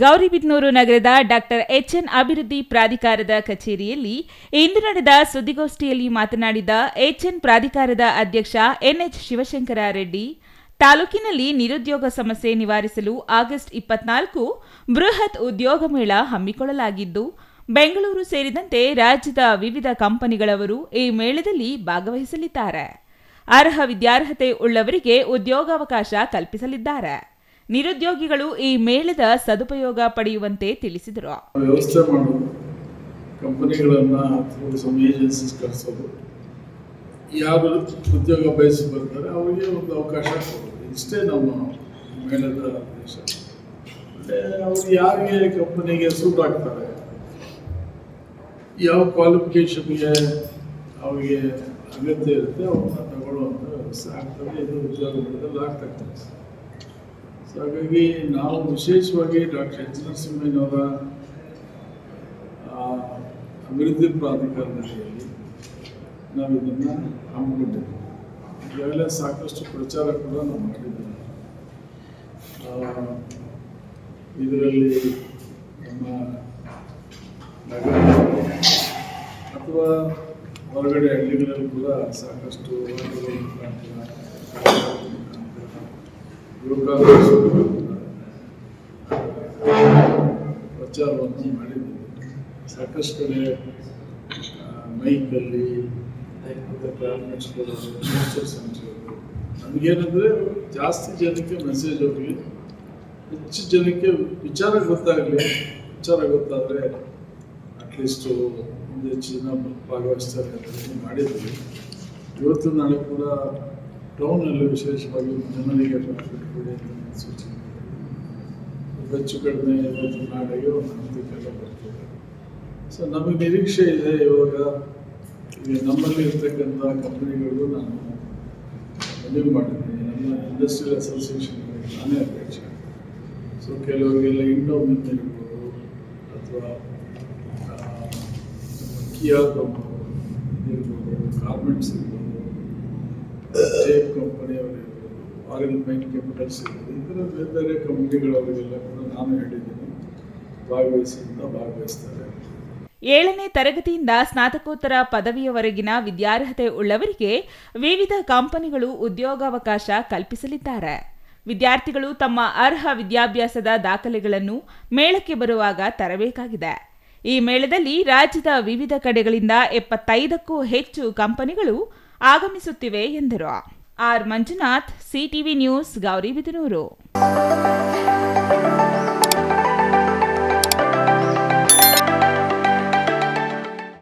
ಗೌರಿಬಿದನೂರು ನಗರದ doctor H N ಅಭಿವೃದ್ಧಿ ಪ್ರಾಧಿಕಾರದ ಕಚೇರಿಯಲ್ಲಿ ಇಂದು ನಡೆದ ಸುದ್ದಿಗೋಷ್ಠಿಯಲ್ಲಿ ಮಾತನಾಡಿದ ಎಚ್ಎನ್ ಪ್ರಾಧಿಕಾರದ ಅಧ್ಯಕ್ಷ ಎನ್ಎಚ್ ಶಿವಶಂಕರ ರೆಡ್ಡಿ, ತಾಲೂಕಿನಲ್ಲಿ ನಿರುದ್ಯೋಗ ಸಮಸ್ಯೆ ನಿವಾರಿಸಲು ಆಗಸ್ಟ್ ಇಪ್ಪತ್ನಾಲ್ಕು ಬೃಹತ್ ಉದ್ಯೋಗ ಮೇಳ ಹಮ್ಮಿಕೊಳ್ಳಲಾಗಿದ್ದು, ಬೆಂಗಳೂರು ಸೇರಿದಂತೆ ರಾಜ್ಯದ ವಿವಿಧ ಕಂಪನಿಗಳವರು ಈ ಮೇಳದಲ್ಲಿ ಭಾಗವಹಿಸಲಿದ್ದಾರೆ. ಅರ್ಹ ವಿದ್ಯಾರ್ಹತೆ ಉಳ್ಳವರಿಗೆ ಉದ್ಯೋಗಾವಕಾಶ ಕಲ್ಪಿಸಲಿದ್ದಾರೆ. ನಿರುದ್ಯೋಗಿಗಳು ಈ ಮೇಳದ ಸದುಪಯೋಗ ಪಡೆಯುವಂತೆ ತಿಳಿಸಿದರು. ವ್ಯವಸ್ಥೆ ಕಂಪನಿಗಳನ್ನು ಕರೆಸೋದು ಯಾರು ಉದ್ಯೋಗ ಬಯಸಿ ಬರ್ತಾರೆ, ಅವರಿಗೆ ಒಂದು ಅವಕಾಶ ಇಷ್ಟೇ ನಮ್ಮ ಮೇಳದ ಉದ್ದೇಶ. ಅವ್ರು ಯಾರಿಗೆ ಕಂಪನಿಗೆ ಸೂಟ್ ಆಗ್ತಾರೆ? ಯಾವ ಕ್ವಾಲಿಫಿಕೇಷನ್ಗೆ ಅವರಿಗೆ ಅಗತ್ಯ ಇರುತ್ತೆ, ಅವ್ರನ್ನ ತಗೊಳ್ಳುವಂಥ ವ್ಯವಸ್ಥೆ ಆಗ್ತದೆ. ಇದು ಉದ್ಯೋಗ ಆಗ್ತಕ್ಕಂಥ ಸೊ ಹಾಗಾಗಿ ನಾವು ವಿಶೇಷವಾಗಿ ಡಾಕ್ಟರ್ ಎಚ್ ನರಸಿಂಹಯ್ಯನವರ ಅಭಿವೃದ್ಧಿ ಪ್ರಾಧಿಕಾರದ ಪ್ರಾಧಿಕಾರದಲ್ಲಿ ನಾವು ಇದನ್ನು ಹಮ್ಮಿಕೊಂಡಿದ್ದೀವಿ. ಈಗಾಗಲೇ ಸಾಕಷ್ಟು ಪ್ರಚಾರ ಕೂಡ ನಾವು ಮಾಡಿದ್ದೇವೆ. ಇದರಲ್ಲಿ ನಮ್ಮ ನಗರ ಅಥವಾ ಹೊರಗಡೆ ಹಳ್ಳಿಗಳಲ್ಲಿ ಕೂಡ ಸಾಕಷ್ಟು ಯುವಕಾಂಗ್ರೆಸ್ಗಳ ಪ್ರಚಾರವನ್ನು ಮಾಡಿದ್ದೀವಿ ಸಾಕಷ್ಟು ಕಡೆ ಮೈಕಲ್ಲಿ ಮತ್ತು ಸೆಂಟರ್ಗಳು ನಮಗೇನಂದರೆ ಜಾಸ್ತಿ ಜನಕ್ಕೆ ಮೆಸೇಜ್ ಹೋಗಲಿ, ಹೆಚ್ಚು ಜನಕ್ಕೆ ವಿಚಾರ ಗೊತ್ತಾಗಲಿ, ವಿಚಾರ ಗೊತ್ತಾದರೆ ಅಟ್ಲೀಸ್ಟು ಹೆಚ್ಚು ಜನ ಭಾಗವಹಿಸ್ತಾರೆ ಅಂತ ಮಾಡಿದ್ವಿ. ಇವತ್ತು ನಾಳೆ ಕೂಡ ಟೌನಲ್ಲಿ ವಿಶೇಷವಾಗಿ ಜನರಿಗೆ. ಹೆಚ್ಚು ಕಡಿಮೆ ಇವತ್ತು ನಾಳೆಗೆ ಒಂದು ಹಂತಕ್ಕೆಲ್ಲ ಬರ್ತದೆ ಸೊ ನಮಗೆ ನಿರೀಕ್ಷೆ ಇದೆ ಇವಾಗ. ಈಗ ನಮ್ಮಲ್ಲಿ ಇರ್ತಕ್ಕಂಥ ಕಂಪ್ನಿಗಳು ನಾನು ಮನವಿ ಮಾಡಿದ್ದೀನಿ. ನಮ್ಮ ಇಂಡಸ್ಟ್ರಿಯಲ್ ಅಸೋಸಿಯೇಷನ್ಗಳಿಗೆ ನಾನೇ ಅಧ್ಯಕ್ಷ. ಸೊ ಕೆಲವರಿಗೆಲ್ಲ ಇಂಡೋ ಇರ್ಬೋದು, ಅಥವಾ ಕಿಯಾ ಇರ್ಬೋದು ಗಾರ್ಮೆಂಟ್ಸ್ ಇರ್ಬೋದು. ಟೇಪ್ ಕಂಪನಿಯವರಿರ್ಬೋದು ಪೈಂಟ್ ಕ್ಯಾಪಿಟಲ್ಸ್ ಇರ್ಬೋದು ಥರ ಬೇರೆ ಬೇರೆ ಕಂಪ್ನಿಗಳವರಿಗೆಲ್ಲ ಕೂಡ ನಾನು ಹೇಳಿದ್ದೀನಿ. ಭಾಗವಹಿಸಿ ಅಂತ ಭಾಗವಹಿಸ್ತಾರೆ. ಏಳನೇ ತರಗತಿಯಿಂದ ಸ್ನಾತಕೋತ್ತರ ಪದವಿಯವರೆಗಿನ ವಿದ್ಯಾರ್ಹತೆ ಉಳ್ಳವರಿಗೆ ವಿವಿಧ ಕಂಪನಿಗಳು ಉದ್ಯೋಗಾವಕಾಶ ಕಲ್ಪಿಸಲಿದ್ದಾರೆ. ವಿದ್ಯಾರ್ಥಿಗಳು ತಮ್ಮ ಅರ್ಹ ವಿದ್ಯಾಭ್ಯಾಸದ ದಾಖಲೆಗಳನ್ನು ಮೇಳಕ್ಕೆ ಬರುವಾಗ ತರಬೇಕಾಗಿದೆ. ಈ ಮೇಳದಲ್ಲಿ ರಾಜ್ಯದ ವಿವಿಧ ಕಡೆಗಳಿಂದ ಎಪ್ಪತ್ತೈದಕ್ಕೂ ಹೆಚ್ಚು ಕಂಪನಿಗಳು ಆಗಮಿಸುತ್ತಿವೆ ಎಂದರು. R Manjunath CTV news Gauribidanur